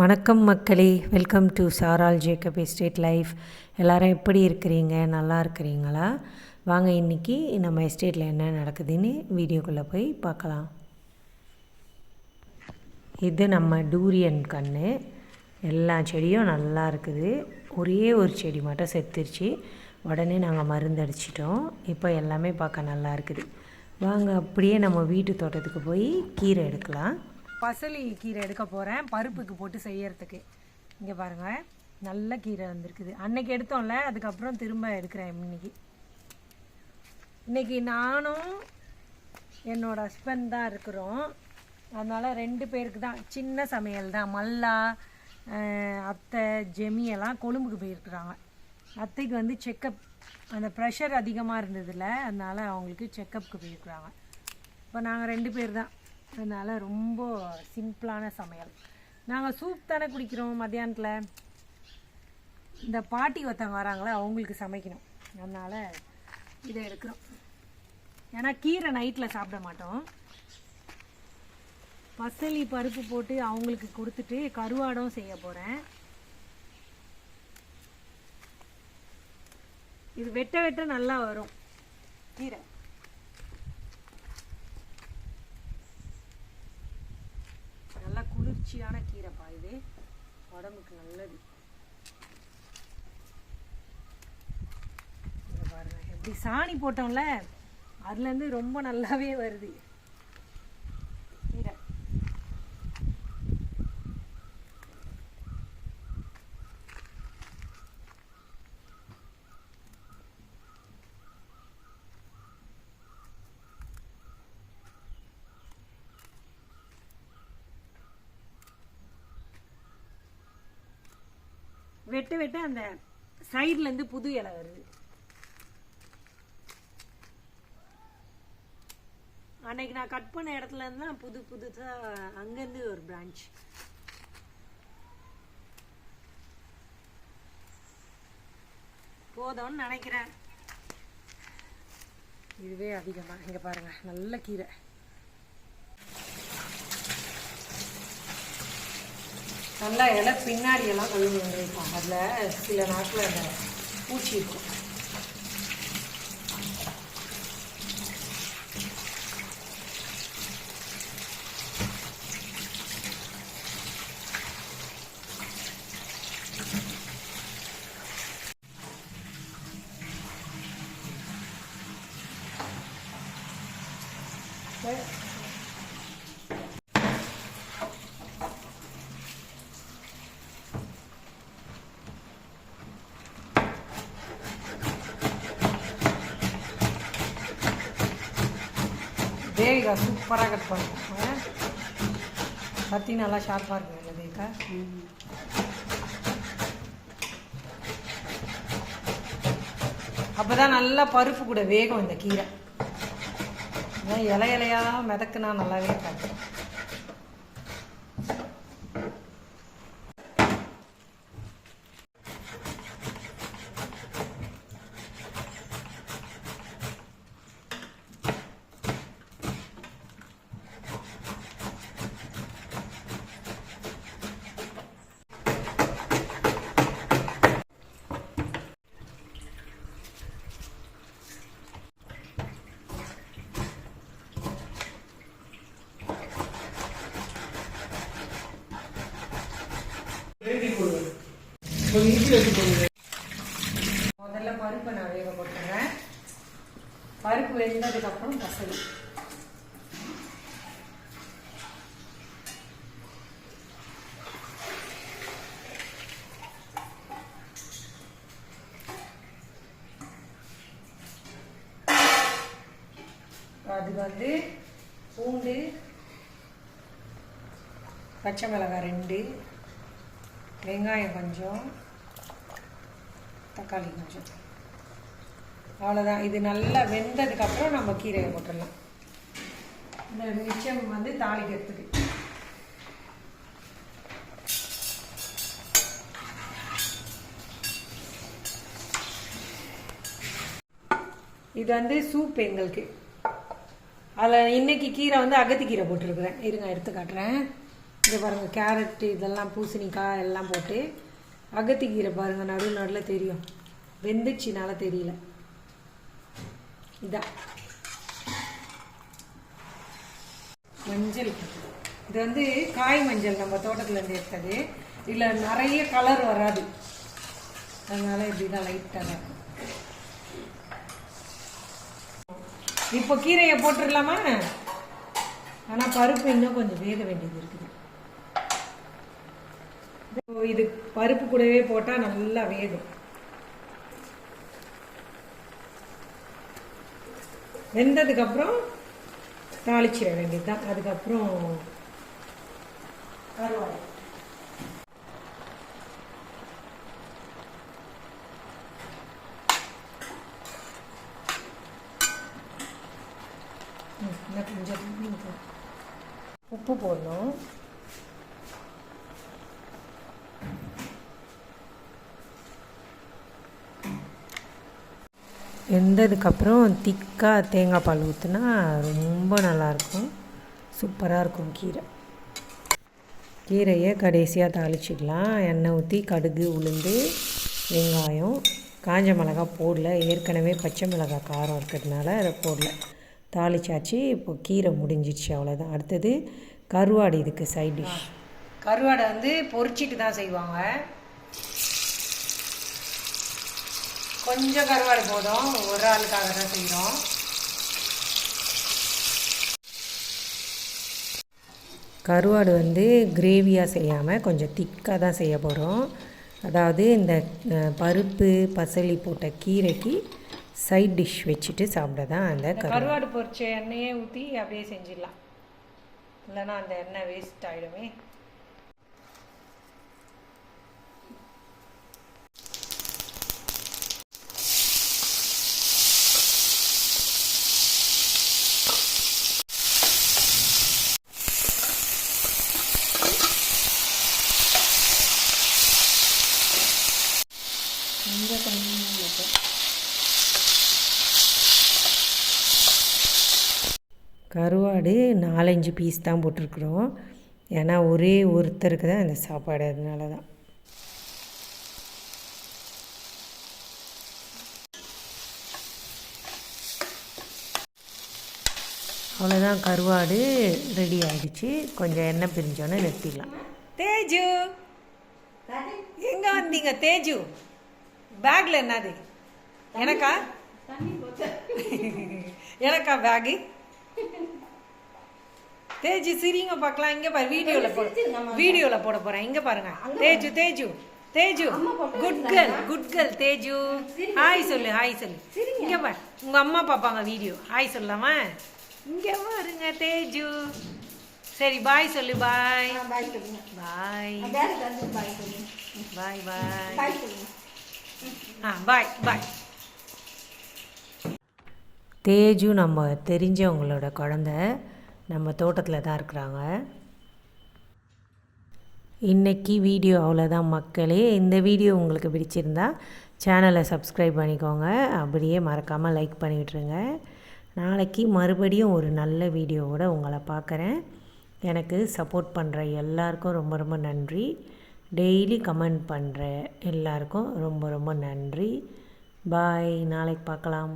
வணக்கம் மக்களே. Welcome to சாரால் ஜேக்கப் எஸ்டேட் லைஃப் எல்லோரும் எப்படி இருக்கிறீங்க? நல்லா இருக்கிறீங்களா? வாங்க இன்றைக்கி நம்ம எஸ்டேட்டில் என்ன நடக்குதுன்னு வீடியோக்குள்ளே போய் பார்க்கலாம். இது நம்ம டூரியன் கன்று எல்லா செடியும் நல்லா இருக்குது. ஒரே ஒரு செடி மட்டும் செத்துருச்சு. உடனே நாங்கள் மருந்து அடிச்சிட்டோம். இப்போ எல்லாமே பார்க்க நல்லா இருக்குது. வாங்க அப்படியே நம்ம வீட்டு தோட்டத்துக்கு போய் கீரை எடுக்கலாம். பசலி கீரை எடுக்க போகிறேன் பருப்புக்கு போட்டு செய்யறதுக்கு. இங்கே பாருங்கள் நல்ல கீரை வந்திருக்குது. அன்னைக்கு எடுத்தோம்ல அதுக்கப்புறம் திரும்ப எடுக்கிறேன் இன்னைக்கு. இன்னைக்கு நானும் என்னோட ஹஸ்பண்ட் தான் இருக்கிறோம். அதனால் ரெண்டு பேருக்கு தான். சின்ன சமையல் தான். மல்லா அத்தை ஜெமியெல்லாம் கொழும்புக்கு போயிருக்கிறாங்க. அத்தைக்கு வந்து செக்கப் அந்த ப்ரெஷர் அதிகமாக இருந்ததில்ல அதனால் அவங்களுக்கு செக்கப்புக்கு போயிருக்கிறாங்க. இப்போ நாங்கள் ரெண்டு பேர் தான். அதனால் ரொம்ப சிம்பிளான சமையல். நாங்கள் சூப் தானே குடிக்கிறோம் மத்தியானத்தில். இந்த பாட்டி ஒருத்தவங்க வராங்களே அவங்களுக்கு சமைக்கணும். அதனால் இதை எடுக்கிறோம். ஏன்னா கீரை நைட்டில் சாப்பிட மாட்டோம். பசலி பருப்பு போட்டு அவங்களுக்கு கொடுத்துட்டு கருவாடும் செய்ய போகிறேன் இது வெட்ட வெட்ட நல்லா வரும். கீரை நல்லா ருச்சியான கீரைப்பா இது உடம்புக்கு நல்லது. பாருங்க எப்படி சாணி போட்டோம்ல அதுலேருந்து ரொம்ப நல்லாவே வருது கீரை வெட்ட வெட்ட அந்த சைட்லேருந்து புது இலை வருது. அன்னைக்கு நான் கட் பண்ண இடத்துல இருந்து தான் புது புதுசாக அங்கேருந்து ஒரு பிரான்ச் போதும்னு நினைக்கிறேன். இதுவே அதிகமாக இங்கே பாருங்கள் நல்ல கீரை. நல்லா இலை பின்னாடியெல்லாம் கழுவி வந்துருப்பாங்க அதில் சில நாட்கள் அந்த பூச்சி இருக்கும். தேவிகா சூப்பராக கட் பண்ணுவோம் கத்தி நல்லா ஷார்ப்பாக இருக்கு இல்லை தேவிகா அப்போ தான் நல்லா பருப்பு கூட வேகும் இந்த கீரை. அதான் இலை இலையாக மிதக்குனா நல்லாவே இருக்காது. முதல்ல பருப்பை நான் வேக போட்டுறேன். பருப்பு வெந்ததுக்கு அப்புறம் பசலி அது வந்து பூண்டு பச்சை மிளகாய் ரெண்டு வெங்காயம் கொஞ்சம் தக்காளி கொஞ்சம். அவ்வளோதான் இது நல்லா வெந்ததுக்கப்புறம் நம்ம கீரையை போட்டுடலாம். இந்த மிச்சம் வந்து தாளிக்கிறதுக்கு. இது வந்து சூப் எங்களுக்கு. அதில் இன்னைக்கு கீரை வந்து அகத்தி கீரை போட்டிருக்கிறேன். இருங்க எடுத்து காட்டுறேன். இங்கே பாருங்கள் கேரட் இதெல்லாம் பூசணிக்காய் எல்லாம் போட்டு அகத்திக்கீரை பாருங்கள் நடு நடுவில் தெரியும். வெந்துச்சுனால தெரியல. இதான் மஞ்சள். இது வந்து காய் மஞ்சள் நம்ம தோட்டத்துல இருந்து எடுத்தது. இதில் நிறைய கலர் வராது. அதனால இப்படி தான் லைட்டாக இருக்கும். இப்போ கீரையை போட்டுடலாமா? ஆனால் பருப்பு இன்னும் கொஞ்சம் வேக வேண்டியது இருக்குது. இது பருப்பு கூடவே போட்டால் நல்லா வேகும். வெந்ததுக்கப்புறம் தாளிச்சிட வேண்டியது தான் அதுக்கப்புறம் கருவாடு. உப்பு போடணும். வெந்ததுக்கப்புறம் திக்காக தேங்காய் பால் ஊற்றுனா ரொம்ப நல்லாயிருக்கும். சூப்பராக இருக்கும் கீரை. கீரையை கடைசியாக தாளிச்சிடலாம். எண்ணெய் ஊற்றி கடுகு உளுந்து வெங்காயம் காஞ்ச மிளகா போடல. ஏற்கனவே பச்சை மிளகாய் காரம் இருக்கிறதுனால அதை போடல. தாளிச்சாச்சு. இப்போ கீரை முடிஞ்சிடுச்சு அவ்வளோதான் அடுத்தது கருவாடு இதுக்கு சைட் டிஷ் கருவாடை வந்து பொரிச்சிட்டு தான் செய்வாங்க. கொஞ்சம் கருவாடு போதும். ஒரு ஆளுக்காக தான் செய்கிறோம் கருவாடு வந்து கிரேவியாக செய்யாமல் கொஞ்சம் திக்காக தான் செய்ய போகிறோம் அதாவது இந்த பருப்பு பசலி போட்ட கீரைக்கு சைட் டிஷ் வச்சுட்டு சாப்பிட தான் அந்த கருவாடு. பொரிச்ச எண்ணெயே ஊற்றி அப்படியே செஞ்சிடலாம். இல்லைன்னா அந்த எண்ணெய் வேஸ்ட் ஆகிடுமே இங்கே கொஞ்சம் இருக்கு. கருவாடு நாலஞ்சு பீஸ் தான் போட்டிருக்குறோம். ஏன்னா ஒரே ஒருத்தருக்கு தான் இந்த சாப்பாடு அதனால தான். அவ்வளோதான் கருவாடு ரெடி ஆயிடுச்சு. கொஞ்சம் எண்ணெய் பிரிஞ்சோன்னே நிறுத்திடலாம் தேஜு! எங்கே வந்தீங்க தேஜு? பேக்கில் என்னது? எனக்கா? எனக்கா பேகு? தேஜு சிரிங்க பார்க்கலாம். இங்க பாரு வீடியோல போட வீடியோல போட போறேன். இங்க பாருங்க. Teju Teju. Teju good girl good girl Teju. Hi சொல்லு ஹாய் சொல்லு. இங்க பாரு. உங்க அம்மா பாப்பாங்க வீடியோ. ஹாய் சொல்லலாமா? இங்க பாருங்க தேஜு. சரி பாய் சொல்லு பாய் பாய் பாய் பாய் பாய் பாய் பாய் ஆ பாய் தேஜு நம்ம தெரிஞ்சவங்களோட குழந்த நம்ம தோட்டத்தில் தான் இருக்கிறாங்க. இன்றைக்கி வீடியோ அவ்வளோதான் மக்களே. இந்த வீடியோ உங்களுக்கு பிடிச்சிருந்தா சேனலை சப்ஸ்கிரைப் பண்ணிக்கோங்க. அப்படியே மறக்காமல் லைக் பண்ணி விட்ருங்க நாளைக்கு மறுபடியும் ஒரு நல்ல வீடியோவோட உங்களை பார்க்குறேன். எனக்கு சப்போர்ட் பண்ணுற எல்லாருக்கும் ரொம்ப ரொம்ப நன்றி. டெய்லி கமெண்ட் பண்ணுற எல்லாருக்கும் ரொம்ப ரொம்ப நன்றி. பாய். நாளைக்கு பார்க்கலாம்.